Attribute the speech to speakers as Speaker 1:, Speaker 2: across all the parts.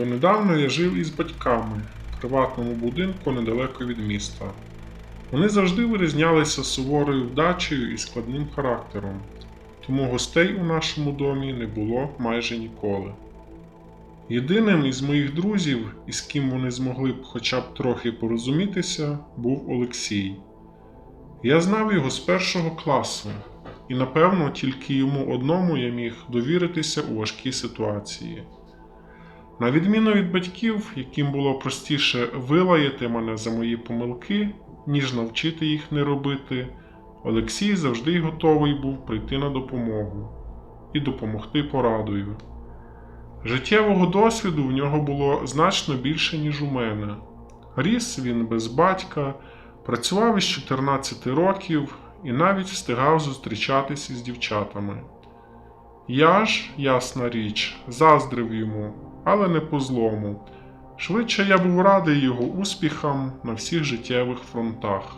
Speaker 1: Донедавна я жив із батьками в приватному будинку недалеко від міста. Вони завжди вирізнялися суворою вдачею і складним характером, тому гостей у нашому домі не було майже ніколи. Єдиним із моїх друзів, із ким вони змогли б хоча б трохи порозумітися, був Олексій. Я знав його з першого класу, і напевно тільки йому одному я міг довіритися у важкій ситуації. На відміну від батьків, яким було простіше вилаяти мене за мої помилки, ніж навчити їх не робити, Олексій завжди готовий був прийти на допомогу і допомогти порадою. Життєвого досвіду в нього було значно більше, ніж у мене. Ріс він без батька, працював із 14 років і навіть встигав зустрічатися з дівчатами. Я ж, ясна річ, заздрив йому, але не по злому. Швидше я був радий його успіхам на всіх життєвих фронтах.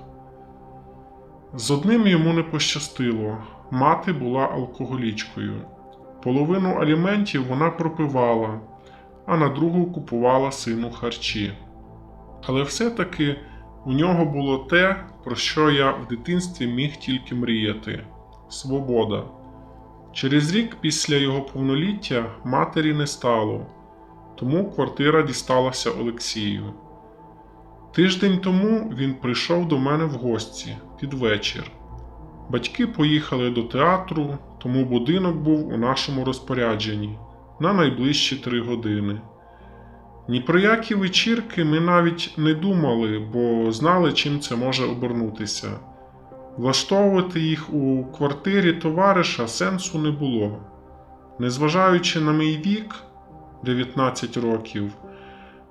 Speaker 1: З одним йому не пощастило мати була алкоголічкою. Половину аліментів вона пропивала, а на другу купувала сину харчі. Але все-таки у нього було те, про що я в дитинстві міг тільки мріяти свобода. Через рік після його повноліття матері не стало, тому квартира дісталася Олексію. Тиждень тому він прийшов до мене в гості під вечір. Батьки поїхали до театру, тому будинок був у нашому розпорядженні на найближчі три години. Ні про які вечірки ми навіть не думали, бо знали, чим це може обернутися. Влаштовувати їх у квартирі товариша сенсу не було. Незважаючи на мій вік 19 років,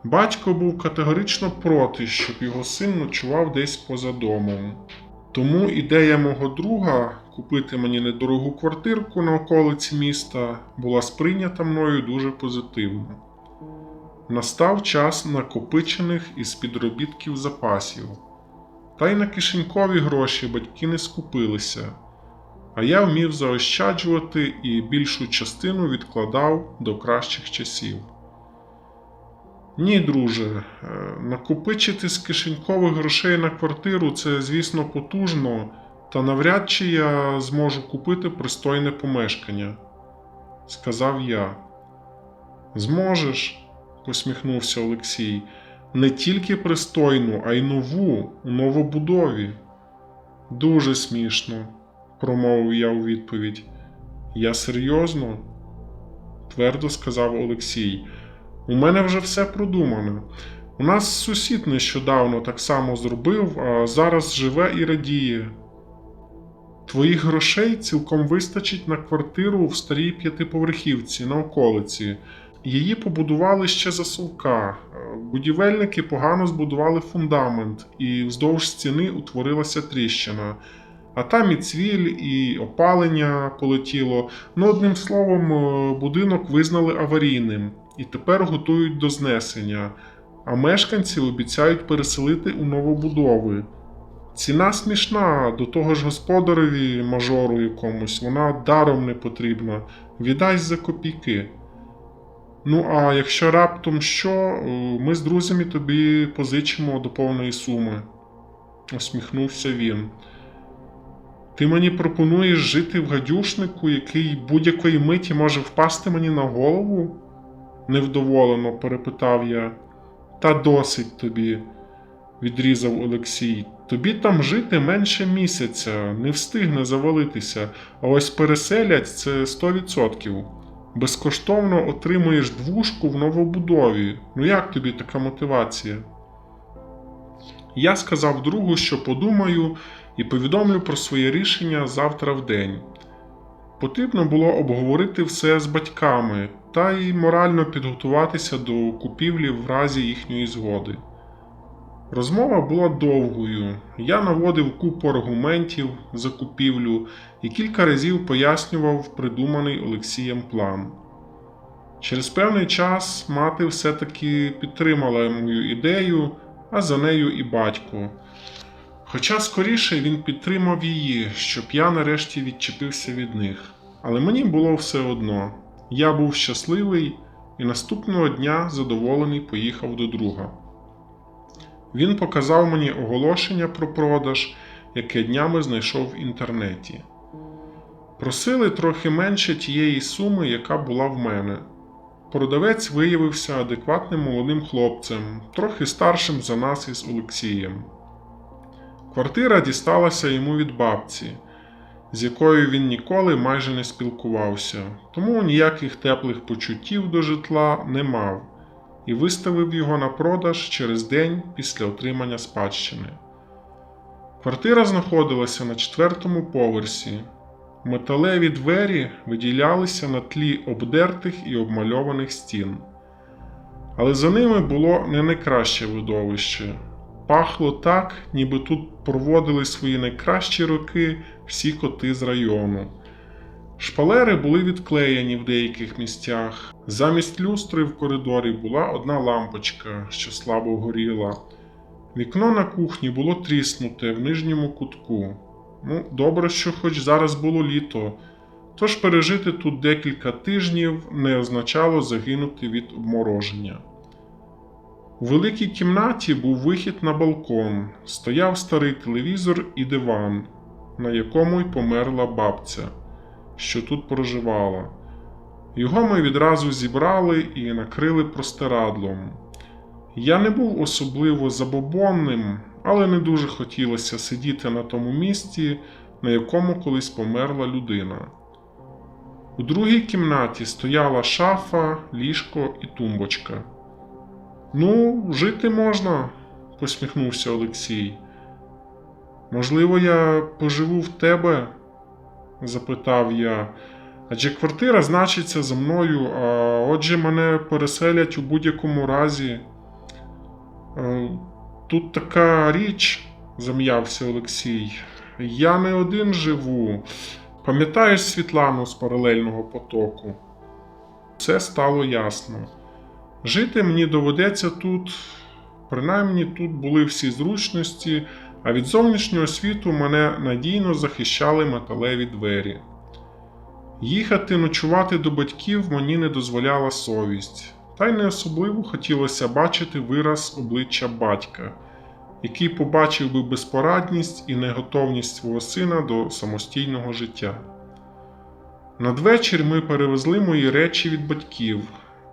Speaker 1: батько був категорично проти, щоб його син ночував десь поза домом. Тому ідея мого друга купити мені недорогу квартирку на околиці міста була сприйнята мною дуже позитивно. Настав час накопичених із підробітків запасів. Та й на кишенькові гроші батьки не скупилися, а я вмів заощаджувати і більшу частину відкладав до кращих часів. Ні, друже, е, накопичити з кишенькових грошей на квартиру це, звісно, потужно, та навряд чи я зможу купити пристойне помешкання, сказав я. Зможеш, посміхнувся Олексій, не тільки пристойну, а й нову у новобудові. Дуже смішно, промовив я у відповідь. Я серйозно, твердо сказав Олексій. У мене вже все продумано. У нас сусід нещодавно так само зробив, а зараз живе і радіє. Твоїх грошей цілком вистачить на квартиру в старій п'ятиповерхівці на околиці. Її побудували ще за совка. Будівельники погано збудували фундамент, і вздовж стіни утворилася тріщина. А там і цвіль, і опалення полетіло. Ну, одним словом, е, будинок визнали аварійним і тепер готують до знесення, а мешканці обіцяють переселити у новобудови. Ціна смішна, до того ж господареві мажору якомусь, вона даром не потрібна. Віддай за копійки. Ну, а якщо раптом що, е, ми з друзями тобі позичимо до повної суми, усміхнувся він. Ти мені пропонуєш жити в гадюшнику, який будь-якої миті може впасти мені на голову? невдоволено перепитав я. Та досить тобі, відрізав Олексій. Тобі там жити менше місяця, не встигне завалитися, а ось переселять це 100%. Безкоштовно отримуєш двушку в новобудові. Ну як тобі така мотивація? Я сказав другу, що подумаю, і повідомлю про своє рішення завтра в день. Потрібно було обговорити все з батьками та й морально підготуватися до купівлі в разі їхньої згоди. Розмова була довгою. Я наводив купу аргументів за купівлю і кілька разів пояснював придуманий Олексієм план. Через певний час мати все-таки підтримала мою ідею, а за нею і батько. Хоча скоріше він підтримав її, щоб я нарешті відчепився від них. Але мені було все одно. Я був щасливий і наступного дня задоволений поїхав до друга. Він показав мені оголошення про продаж, яке днями знайшов в інтернеті. Просили трохи менше тієї суми, яка була в мене. Продавець виявився адекватним молодим хлопцем, трохи старшим за нас із Олексієм. Квартира дісталася йому від бабці, з якою він ніколи майже не спілкувався, тому ніяких теплих почуттів до житла не мав і виставив його на продаж через день після отримання спадщини. Квартира знаходилася на четвертому поверсі. Металеві двері виділялися на тлі обдертих і обмальованих стін. Але за ними було не найкраще видовище. Пахло так, ніби тут проводили свої найкращі роки всі коти з району. Шпалери були відклеєні в деяких місцях. Замість люстри в коридорі була одна лампочка, що слабо горіла. Вікно на кухні було тріснуте в нижньому кутку. Ну, добре, що хоч зараз було літо, тож пережити тут декілька тижнів не означало загинути від обмороження. У великій кімнаті був вихід на балкон, стояв старий телевізор і диван, на якому й померла бабця, що тут проживала. Його ми відразу зібрали і накрили простирадлом. Я не був особливо забобонним, але не дуже хотілося сидіти на тому місці, на якому колись померла людина. У другій кімнаті стояла шафа, ліжко і тумбочка. Ну, жити можна, посміхнувся Олексій. Можливо, я поживу в тебе? запитав я. Адже квартира значиться за мною, а отже мене переселять у будь-якому разі. Е, Тут така річ, зам'явся Олексій. Я не один живу. Пам'ятаєш Світлану з паралельного потоку? Все стало ясно. Жити мені доведеться тут, принаймні тут були всі зручності, а від зовнішнього світу мене надійно захищали металеві двері. Їхати ночувати до батьків мені не дозволяла совість, та й не особливо хотілося бачити вираз обличчя батька, який побачив би безпорадність і неготовність свого сина до самостійного життя. Надвечір ми перевезли мої речі від батьків,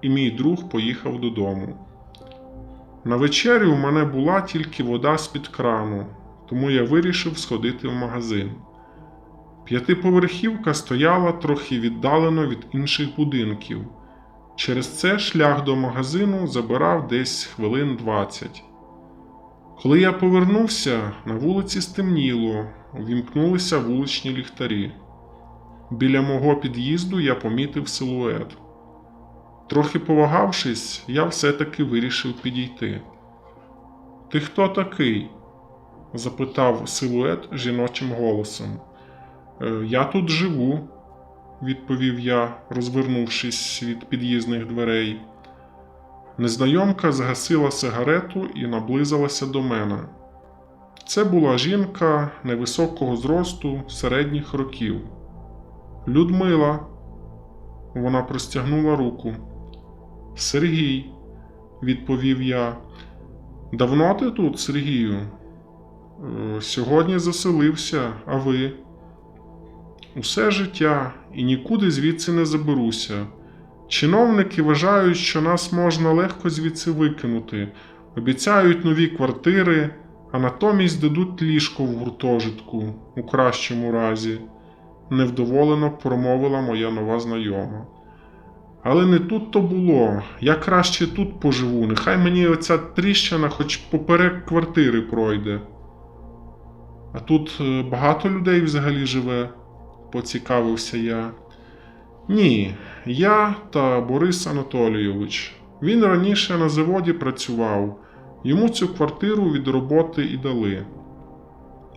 Speaker 1: і мій друг поїхав додому. На вечерю у мене була тільки вода з-під крану, тому я вирішив сходити в магазин. П'ятиповерхівка стояла трохи віддалено від інших будинків. Через це шлях до магазину забирав десь хвилин 20. Коли я повернувся, на вулиці стемніло, увімкнулися вуличні ліхтарі. Біля мого під'їзду я помітив силует. Трохи повагавшись, я все-таки вирішив підійти. Ти хто такий? запитав силует жіночим голосом. «Е, Я тут живу, відповів я, розвернувшись від під'їзних дверей. Незнайомка згасила сигарету і наблизилася до мене. Це була жінка невисокого зросту середніх років. Людмила. Вона простягнула руку. Сергій, відповів я. Давно ти тут, Сергію? «Е, Сьогодні заселився, а ви? Усе життя і нікуди звідси не заберуся. Чиновники вважають, що нас можна легко звідси викинути, обіцяють нові квартири, а натомість дадуть ліжко в гуртожитку, у кращому разі, невдоволено промовила моя нова знайома. Але не тут то було. Я краще тут поживу. Нехай мені оця тріщина хоч поперек квартири пройде. А тут е, багато людей взагалі живе, поцікавився я. Ні, я та Борис Анатолійович. Він раніше на заводі працював, йому цю квартиру від роботи і дали.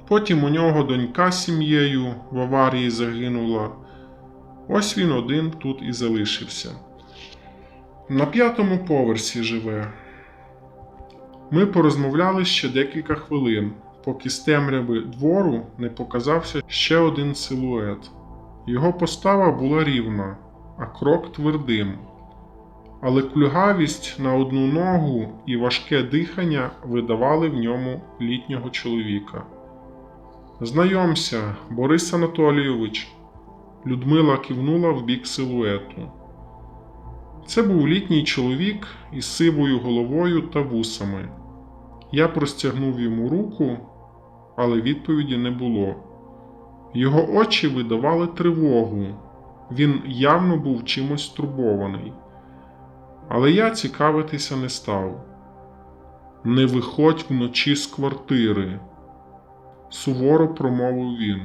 Speaker 1: Потім у нього донька з сім'єю в аварії загинула. Ось він один тут і залишився. На п'ятому поверсі живе. Ми порозмовляли ще декілька хвилин, поки з темряви двору не показався ще один силует. Його постава була рівна, а крок твердим. але кульгавість на одну ногу і важке дихання видавали в ньому літнього чоловіка. Знайомся, Борис Анатолійович. Людмила кивнула в бік силуету. Це був літній чоловік із сивою головою та вусами. Я простягнув йому руку, але відповіді не було. Його очі видавали тривогу. Він явно був чимось стурбований. Але я цікавитися не став. Не виходь вночі з квартири, суворо промовив він.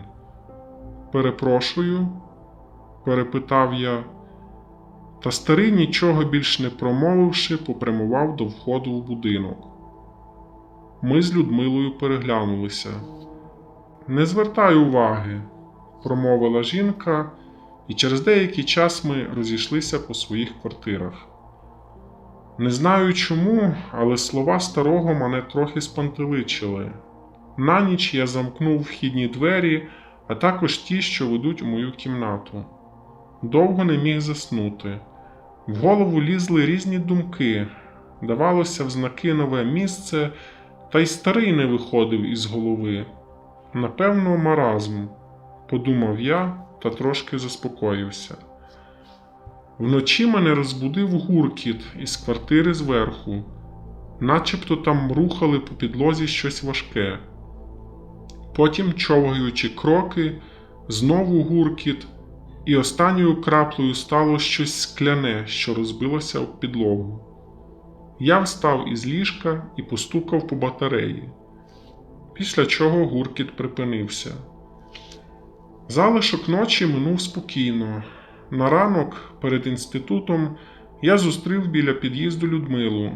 Speaker 1: Перепрошую, перепитав я, та старий, нічого більш не промовивши, попрямував до входу в будинок. Ми з Людмилою переглянулися. Не звертай уваги, промовила жінка, і через деякий час ми розійшлися по своїх квартирах. Не знаю чому, але слова старого мене трохи спантеличили. На ніч я замкнув вхідні двері, а також ті, що ведуть у мою кімнату. Довго не міг заснути. В голову лізли різні думки, давалося в знаки нове місце, та й старий не виходив із голови. Напевно, маразм, подумав я та трошки заспокоївся. Вночі мене розбудив гуркіт із квартири зверху, начебто там рухали по підлозі щось важке. Потім, човгаючи кроки, знову гуркіт, і останньою краплею стало щось скляне, що розбилося об підлогу. Я встав із ліжка і постукав по батареї, після чого гуркіт припинився. Залишок ночі минув спокійно. На ранок перед інститутом я зустрів біля під'їзду Людмилу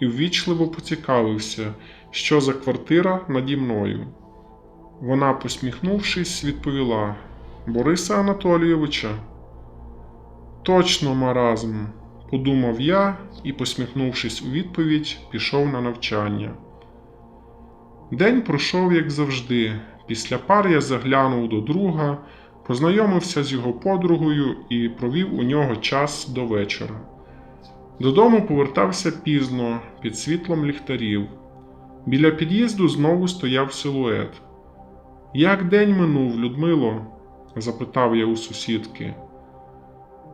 Speaker 1: і ввічливо поцікавився, що за квартира наді мною. Вона, посміхнувшись, відповіла Бориса Анатолійовича. Точно маразм, подумав я і, посміхнувшись у відповідь, пішов на навчання. День пройшов, як завжди. Після пар я заглянув до друга, познайомився з його подругою і провів у нього час до вечора. Додому повертався пізно, під світлом ліхтарів. Біля під'їзду знову стояв силует. Як день минув, Людмило? Запитав я у сусідки.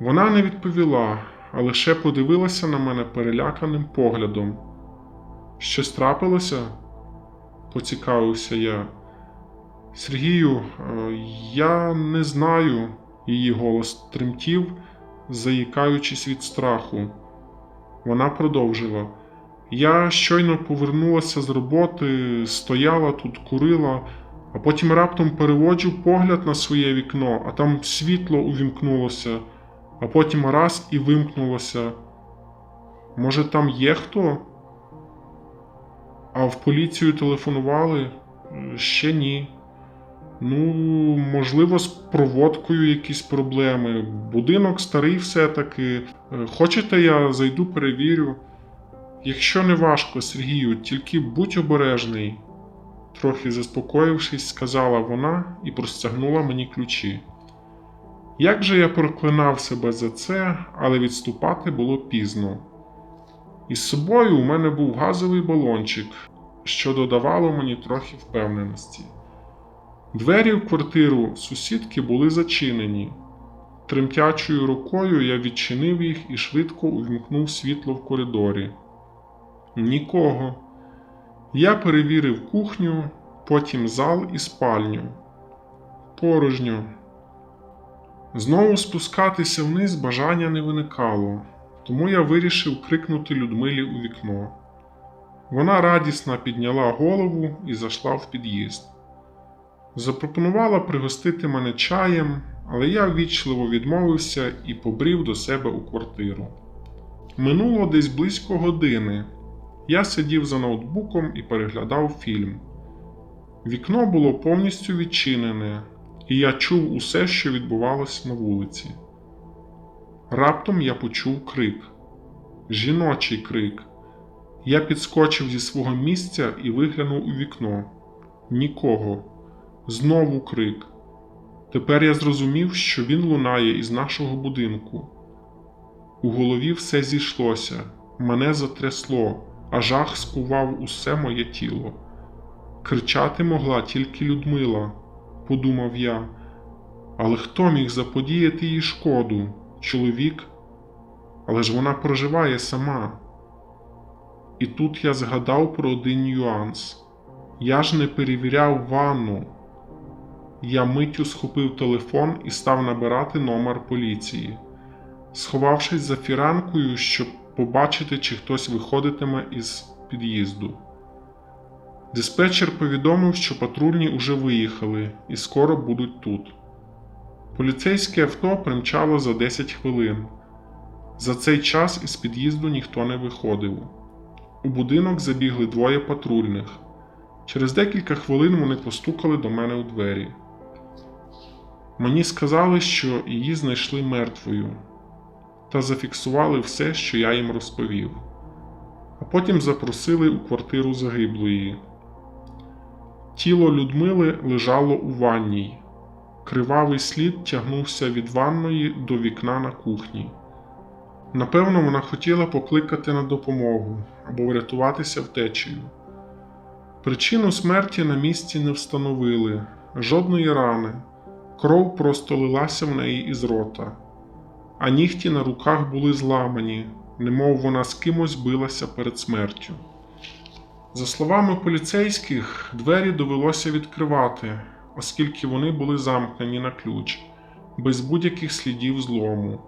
Speaker 1: Вона не відповіла, а лише подивилася на мене переляканим поглядом. Щось трапилося? поцікавився я. Сергію, е, я не знаю, її голос тремтів, заїкаючись від страху. Вона продовжила. Я щойно повернулася з роботи, стояла тут, курила, а потім раптом переводжу погляд на своє вікно, а там світло увімкнулося, а потім раз і вимкнулося. Може, там є хто? А в поліцію телефонували? Ще ні. Ну, можливо, з проводкою якісь проблеми. Будинок старий все-таки. Е, Хочете, я зайду перевірю. Якщо не важко, Сергію, тільки будь обережний, трохи заспокоївшись, сказала вона і простягнула мені ключі. Як же я проклинав себе за це, але відступати було пізно. Із собою у мене був газовий балончик, що додавало мені трохи впевненості. Двері в квартиру сусідки були зачинені. Тремтячою рукою я відчинив їх і швидко увімкнув світло в коридорі. Нікого. Я перевірив кухню, потім зал і спальню. Порожньо. Знову спускатися вниз бажання не виникало, тому я вирішив крикнути Людмилі у вікно. Вона радісно підняла голову і зайшла в під'їзд. Запропонувала пригостити мене чаєм, але я ввічливо відмовився і побрів до себе у квартиру. Минуло десь близько години. Я сидів за ноутбуком і переглядав фільм. Вікно було повністю відчинене, і я чув усе, що відбувалося на вулиці. Раптом я почув крик жіночий крик. Я підскочив зі свого місця і виглянув у вікно. Нікого. Знову крик. Тепер я зрозумів, що він лунає із нашого будинку. У голові все зійшлося, мене затрясло, а жах скував усе моє тіло. Кричати могла тільки Людмила, подумав я. Але хто міг заподіяти їй шкоду? Чоловік? Але ж вона проживає сама. І тут я згадав про один нюанс. Я ж не перевіряв ванну. Я миттю схопив телефон і став набирати номер поліції, сховавшись за фіранкою, щоб побачити, чи хтось виходитиме із під'їзду. Диспетчер повідомив, що патрульні уже виїхали і скоро будуть тут. Поліцейське авто примчало за 10 хвилин. За цей час із під'їзду ніхто не виходив. У будинок забігли двоє патрульних. Через декілька хвилин вони постукали до мене у двері. Мені сказали, що її знайшли мертвою, та зафіксували все, що я їм розповів, а потім запросили у квартиру загиблої. Тіло Людмили лежало у ванній. Кривавий слід тягнувся від ванної до вікна на кухні. Напевно, вона хотіла покликати на допомогу або врятуватися втечею. Причину смерті на місці не встановили, жодної рани, кров просто лилася в неї із рота, а нігті на руках були зламані, немов вона з кимось билася перед смертю. За словами поліцейських, двері довелося відкривати, оскільки вони були замкнені на ключ, без будь-яких слідів злому.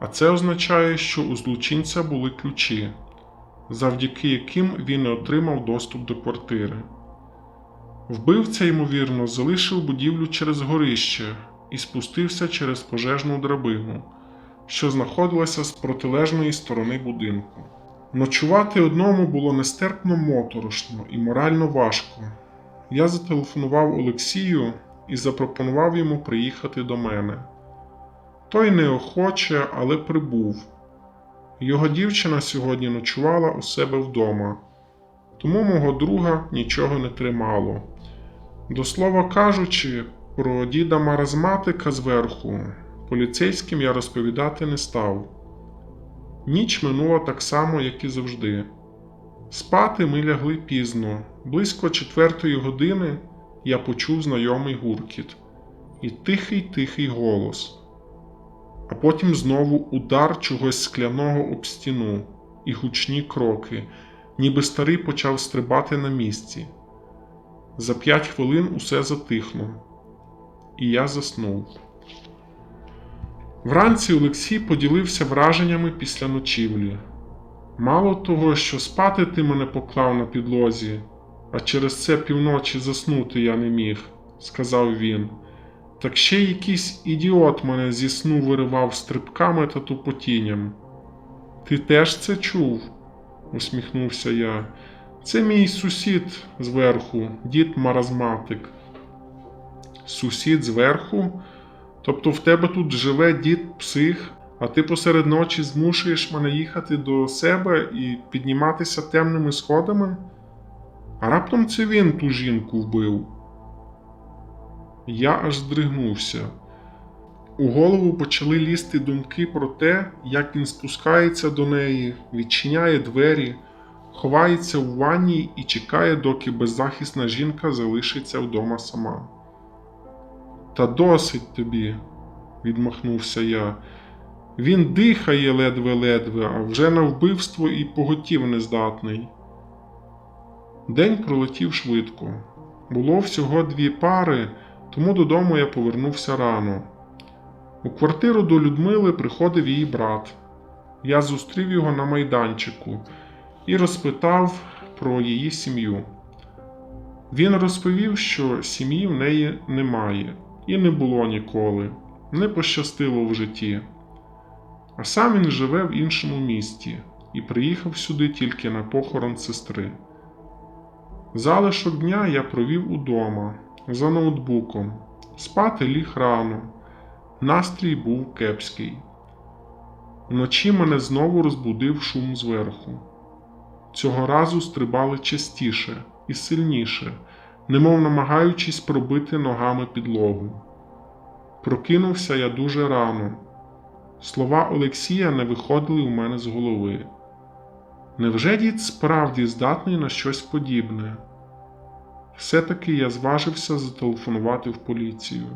Speaker 1: А це означає, що у злочинця були ключі, завдяки яким він не отримав доступ до квартири. Вбивця, ймовірно, залишив будівлю через горище і спустився через пожежну драбину, що знаходилася з протилежної сторони будинку. Ночувати одному було нестерпно моторошно і морально важко. Я зателефонував Олексію і запропонував йому приїхати до мене. Той неохоче, але прибув. Його дівчина сьогодні ночувала у себе вдома, тому мого друга нічого не тримало. До слова кажучи, про діда маразматика зверху поліцейським я розповідати не став. Ніч минула так само, як і завжди. Спати ми лягли пізно, близько четвертої години я почув знайомий гуркіт і тихий тихий голос а потім знову удар чогось скляного об стіну і гучні кроки, ніби старий почав стрибати на місці. За п'ять хвилин усе затихло, і я заснув. Вранці Олексій поділився враженнями після ночівлі. Мало того, що спати ти мене поклав на підлозі, а через це півночі заснути я не міг, сказав він. Так ще якийсь ідіот мене зі сну виривав стрибками та тупотінням. Ти теж це чув? усміхнувся я. Це мій сусід зверху, дід маразматик. Сусід зверху? Тобто в тебе тут живе дід псих, а ти посеред ночі змушуєш мене їхати до себе і підніматися темними сходами? А раптом це він ту жінку вбив. Я аж здригнувся. У голову почали лізти думки про те, як він спускається до неї, відчиняє двері, ховається в ванні і чекає, доки беззахисна жінка залишиться вдома сама. Та досить тобі, відмахнувся я. Він дихає ледве-ледве, а вже на вбивство і поготів нездатний. День пролетів швидко. Було всього дві пари тому додому я повернувся рано. У квартиру до Людмили приходив її брат. Я зустрів його на майданчику і розпитав про її сім'ю. Він розповів, що сім'ї в неї немає і не було ніколи, не пощастило в житті. А сам він живе в іншому місті і приїхав сюди тільки на похорон сестри. Залишок дня я провів удома за ноутбуком. Спати ліг рано. Настрій був кепський. Вночі мене знову розбудив шум зверху. Цього разу стрибали частіше і сильніше, немов намагаючись пробити ногами підлогу. Прокинувся я дуже рано. Слова Олексія не виходили у мене з голови. Невже дід справді здатний на щось подібне? Все-таки я зважився зателефонувати в поліцію.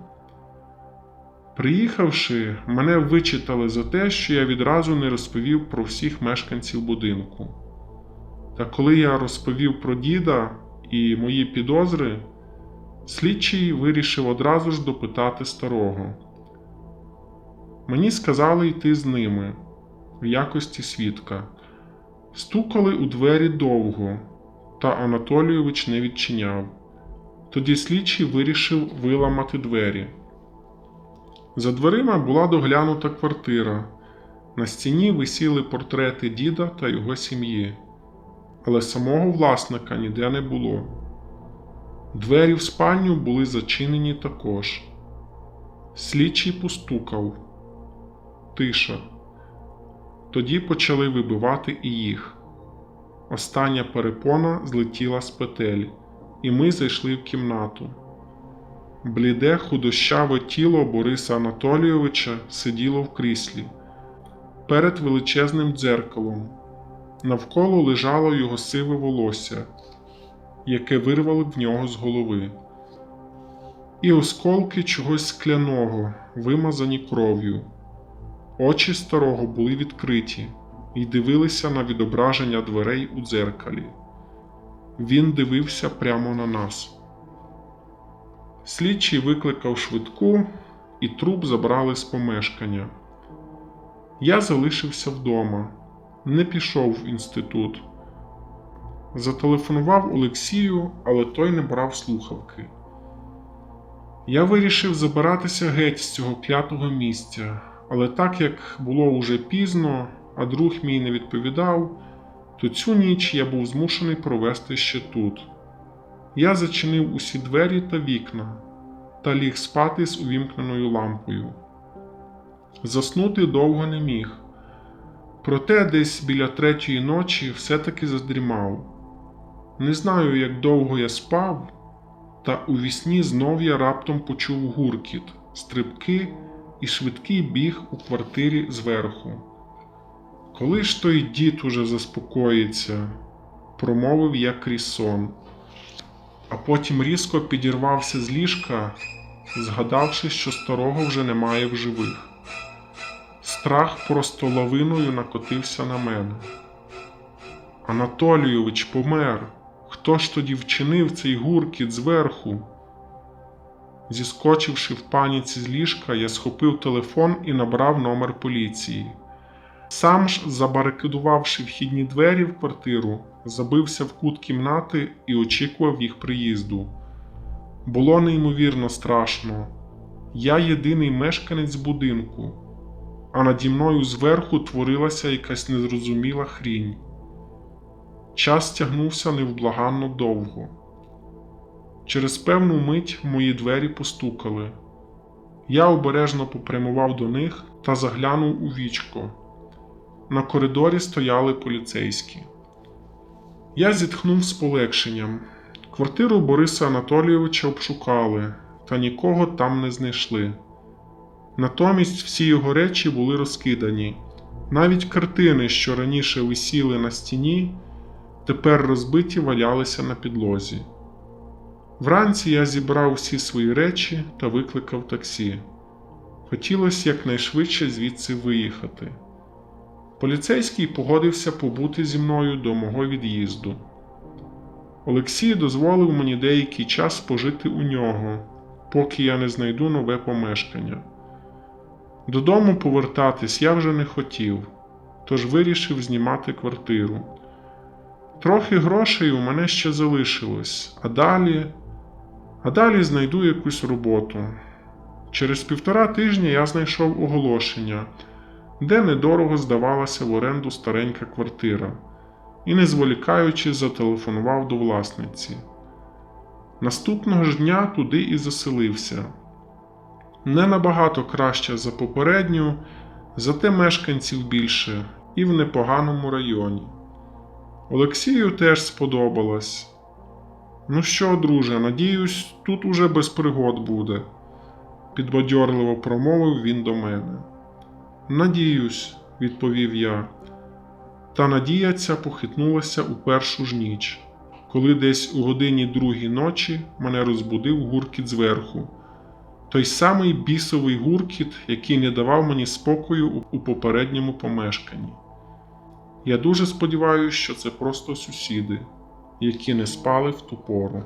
Speaker 1: Приїхавши, мене вичитали за те, що я відразу не розповів про всіх мешканців будинку. Та коли я розповів про діда і мої підозри, слідчий вирішив одразу ж допитати старого. Мені сказали йти з ними в якості свідка. Стукали у двері довго, та Анатолійович не відчиняв. Тоді слідчий вирішив виламати двері. За дверима була доглянута квартира. На стіні висіли портрети діда та його сім'ї, але самого власника ніде не було. Двері в спальню були зачинені також. Слідчий постукав. Тиша. Тоді почали вибивати і їх. Остання перепона злетіла з петель, і ми зайшли в кімнату. Бліде худощаве тіло Бориса Анатолійовича сиділо в кріслі перед величезним дзеркалом. Навколо лежало його сиве волосся, яке вирвали в нього з голови, і осколки чогось скляного, вимазані кров'ю. Очі старого були відкриті і дивилися на відображення дверей у дзеркалі. Він дивився прямо на нас. Слідчий викликав швидку, і труп забрали з помешкання. Я залишився вдома, не пішов в інститут. Зателефонував Олексію, але той не брав слухавки. Я вирішив забиратися геть з цього клятого місця, але так як було уже пізно, а друг мій не відповідав, то цю ніч я був змушений провести ще тут. Я зачинив усі двері та вікна та ліг спати з увімкненою лампою. Заснути довго не міг, проте десь біля третьої ночі все-таки задрімав. Не знаю, як довго я спав, та у вісні знов я раптом почув гуркіт, стрибки і швидкий біг у квартирі зверху. Коли ж той дід уже заспокоїться, промовив я крізь сон, а потім різко підірвався з ліжка, згадавши, що старого вже немає в живих. Страх просто лавиною накотився на мене. Анатолійович помер. Хто ж тоді вчинив цей гуркіт зверху? Зіскочивши в паніці з ліжка, я схопив телефон і набрав номер поліції. Сам ж, забарикадувавши вхідні двері в квартиру, забився в кут кімнати і очікував їх приїзду. Було неймовірно страшно. Я єдиний мешканець будинку, а наді мною зверху творилася якась незрозуміла хрінь. Час тягнувся невблаганно довго. Через певну мить мої двері постукали. Я обережно попрямував до них та заглянув у вічко. На коридорі стояли поліцейські. Я зітхнув з полегшенням. Квартиру Бориса Анатолійовича обшукали, та нікого там не знайшли. Натомість всі його речі були розкидані. Навіть картини, що раніше висіли на стіні, тепер розбиті валялися на підлозі. Вранці я зібрав всі свої речі та викликав таксі. Хотілося якнайшвидше звідси виїхати. Поліцейський погодився побути зі мною до мого від'їзду. Олексій дозволив мені деякий час пожити у нього, поки я не знайду нове помешкання. Додому повертатись я вже не хотів, тож вирішив знімати квартиру. Трохи грошей у мене ще залишилось, а далі. А далі знайду якусь роботу. Через півтора тижня я знайшов оголошення, де недорого здавалася в оренду старенька квартира, і, не зволікаючи, зателефонував до власниці. Наступного ж дня туди і заселився. Не набагато краще за попередню, зате мешканців більше і в непоганому районі. Олексію теж сподобалось. Ну що, друже, надіюсь, тут уже без пригод буде, підбадьорливо промовив він до мене. Надіюсь, відповів я. Та надія ця похитнулася у першу ж ніч, коли десь у годині другій ночі мене розбудив гуркіт зверху. Той самий бісовий гуркіт, який не давав мені спокою у- попередньому помешканні. Я дуже сподіваюся, що це просто сусіди, які не спали в ту пору.